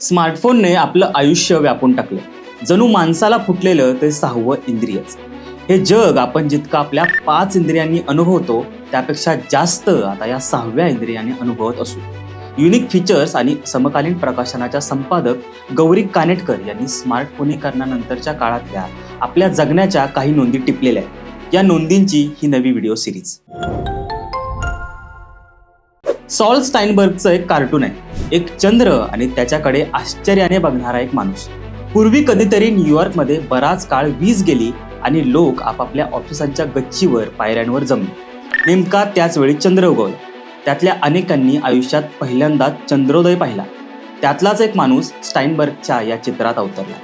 स्मार्टफोनने आपलं आयुष्य व्यापून टाकलं. जणू माणसाला फुटलेलं ते सहावं इंद्रियच. हे जग आपण जितकं आपल्या पाच इंद्रियांनी अनुभवतो त्यापेक्षा जास्त आता या सहाव्या इंद्रियाने अनुभवत असू. युनिक फीचर्स आणि समकालीन प्रकाशनाच्या संपादक गौरी कानेटकर यांनी स्मार्टफोनीकरणानंतरच्या काळातल्या आपल्या जगण्याच्या काही नोंदी टिपलेल्या आहेत. या नोंदींची ही नवी व्हिडिओ सिरीज सॉल स्टाईनबर्गचं एक कार्टून आहे. एक चंद्र आणि त्याच्याकडे आश्चर्याने बघणारा एक माणूस. पूर्वी कधीतरी न्यूयॉर्कमध्ये बराच काळ वीज गेली आणि लोक आपापल्या ऑफिसांच्या गच्चीवर पायऱ्यांवर जमले. नेमका त्याच वेळी चंद्र उगवला. त्यातल्या अनेकांनी आयुष्यात पहिल्यांदाच चंद्रोदय पाहिला. त्यातलाच एक माणूस स्टाईनबर्गच्या या चित्रात अवतरला.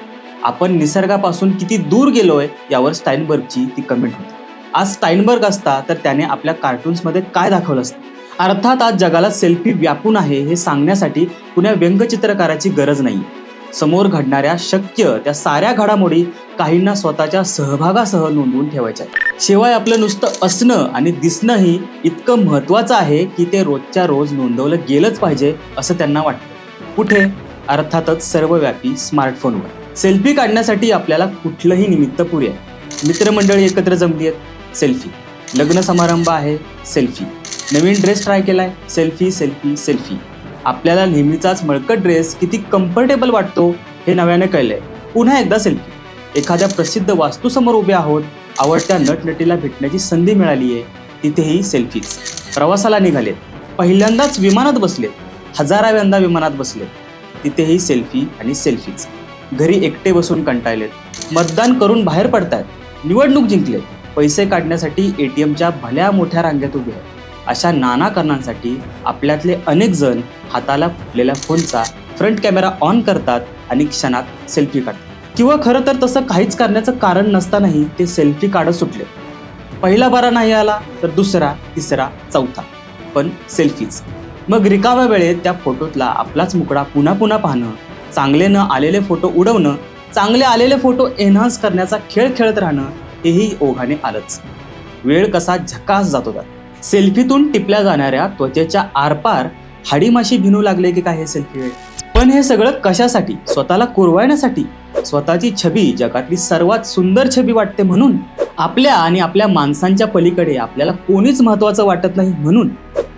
आपण निसर्गापासून किती दूर गेलोय यावर स्टाईनबर्गची ती कमेंट होती. आज स्टाईनबर्ग असता तर त्याने आपल्या कार्टून्समध्ये काय दाखवलं असतं? अर्थात आज जगाला सेल्फी व्यापून आहे हे सांगण्यासाठी कुण्या व्यंगचित्रकाराची गरज नाही. समोर घडणाऱ्या शक्य त्या साऱ्या घडामोडी काहींना स्वतःच्या सहभागासह नोंदवून ठेवायच्या आहेत. शिवाय आपलं नुसतं असणं आणि दिसणंही इतकं महत्त्वाचं आहे की ते रोजच्या रोज नोंदवलं गेलंच पाहिजे असं त्यांना वाटतं. कुठे? अर्थातच सर्वव्यापी स्मार्टफोनवर. सेल्फी काढण्यासाठी आपल्याला कुठलंही निमित्त पुरे आहे. मित्रमंडळी एकत्र जमली आहेत? सेल्फी. लग्न समारंभ आहे? सेल्फी. नवीन ड्रेस ट्राय केलाय. सेल्फी सेल्फी सेल्फी आपल्याला नेहमीचाच मळकट ड्रेस किती कम्फर्टेबल वाटतो हे नव्याने कळलंय. पुन्हा एकदा सेल्फी एखाद्या प्रसिद्ध वास्तूसमोर उभे आहोत. आवडत्या नटनटीला भेटण्याची संधी मिळाली आहे तिथेही सेल्फीज प्रवासाला निघालेत. पहिल्यांदाच विमानात बसलेत. हजाराव्यांदा विमानात बसलेत. तिथेही सेल्फी आणि सेल्फीज घरी एकटे बसून कंटाळलेत. मतदान करून बाहेर पडतायत. निवडणूक जिंकलेत. पैसे काढण्यासाठी ए टी एमच्या भल्या मोठ्या रांगेत उभे आहेत. अशा नाना कारणांसाठी आपल्यातले अनेक जण हाताला फुटलेल्या फोनचा फ्रंट कॅमेरा ऑन करतात आणि क्षणात सेल्फी काढतात. किंवा खरं तर तसं काहीच करण्याचं कारण नसतानाही ते सेल्फी काढत सुटले. पहिला बारा नाही आला तर दुसरा तिसरा चौथा. पण सेल्फीज मग रिकाव्या वेळेत त्या फोटोतला आपलाच मुकडा पुन्हा पुन्हा पाहणं चांगले न आलेले फोटो उडवणं चांगले आलेले फोटो एन्हान्स करण्याचा खेळ खेळत राहणं हेही ओघाने आलंच. वेळ कसा झकास जात होता सेल्फीतून टिपल्या जाणाऱ्या त्वचेच्या आरपार हाडीमाशी भिनू लागले की काय हे सेल्फी वेळ? पण हे सगळं कशासाठी? स्वतःला कुरवायण्यासाठी स्वतःची छबी जगातली सर्वात सुंदर छबी वाटते म्हणून? आपल्या आणि आपल्या माणसांच्या पलीकडे आपल्याला कोणीच महत्वाचं वाटत नाही म्हणून?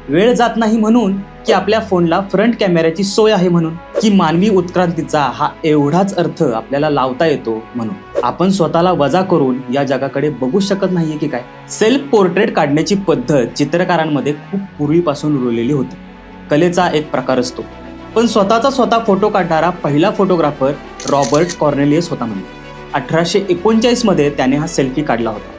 वेळ जात नाही म्हणून की आपल्या फोनला फ्रंट कॅमेऱ्याची सोय आहे म्हणून? की मानवी उत्क्रांतीचा हा एवढाच अर्थ आपल्याला लावता येतो म्हणून? आपण स्वतःला वजा करून या जगाकडे बघू शकत नाहीये की काय. सेल्फ पोर्ट्रेट काढण्याची पद्धत चित्रकारांमध्ये खूप पूर्वीपासून रुळलेली होती. कलेचा एक प्रकार असतो. पण स्वतःचा स्वतः फोटो काढणारा पहिला फोटोग्राफर रॉबर्ट कॉर्नेलियस होता म्हणजे अठराशे एकोणचाळीसमध्ये त्याने हा सेल्फी काढला होता.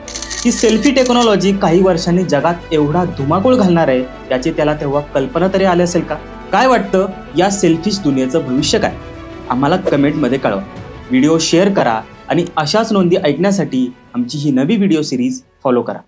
ही सेल्फी टेक्नॉलॉजी काही वर्षांनी जगात एवढा धुमाकूळ घालणार आहे याची त्याला तेव्हा कल्पना तरी आली असेल का? काय वाटतं? या सेल्फीज दुनियेचं भविष्य काय? आम्हाला कमेंटमध्ये कळवा. व्हिडिओ शेअर करा आणि अशाच नोंदी ऐकण्यासाठी आमची ही नवी व्हिडिओ सिरीज फॉलो करा.